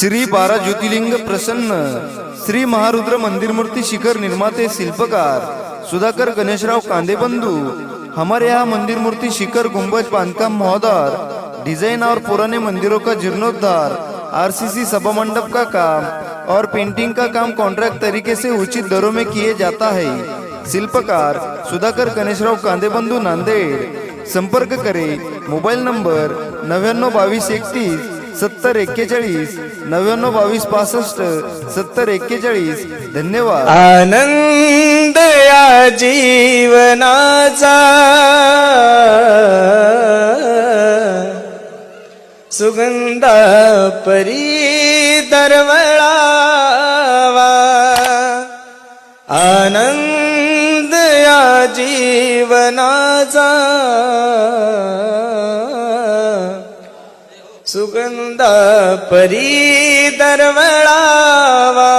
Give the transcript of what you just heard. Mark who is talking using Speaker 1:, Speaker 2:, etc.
Speaker 1: श्री बारा ज्योतिर्लिंग प्रसन्न श्री महारुद्र मंदिर मूर्ति शिखर निर्माते शिल्पकार सुधाकर गणेशराव कांदे बंधु हमारे यहाँ मंदिर मूर्ति शिखर गुंबज बांधकाम महोदर डिज़ाइन और पुराने मंदिरों का जीर्णोद्धार आरसीसी सभा मंडप का काम और पेंटिंग का काम कॉन्ट्रैक्ट तरीके से उचित दरों में किए जाता है। शिल्पकार सुधाकर गणेशराव कांदे बंधु नांदेड संपर्क करे मोबाइल नंबर नव्याण्णव बावीस एकतीस सत्तर एक्केचाळीस नव्याण्णव बावीस पासष्ट सत्तर एक्केचाळीस. धन्यवाद.
Speaker 2: आनंद या जीवनाचा. सुगंधा परी दरवळावा. आनंद या जीवनाचा. सुगंध परी दरवळावा.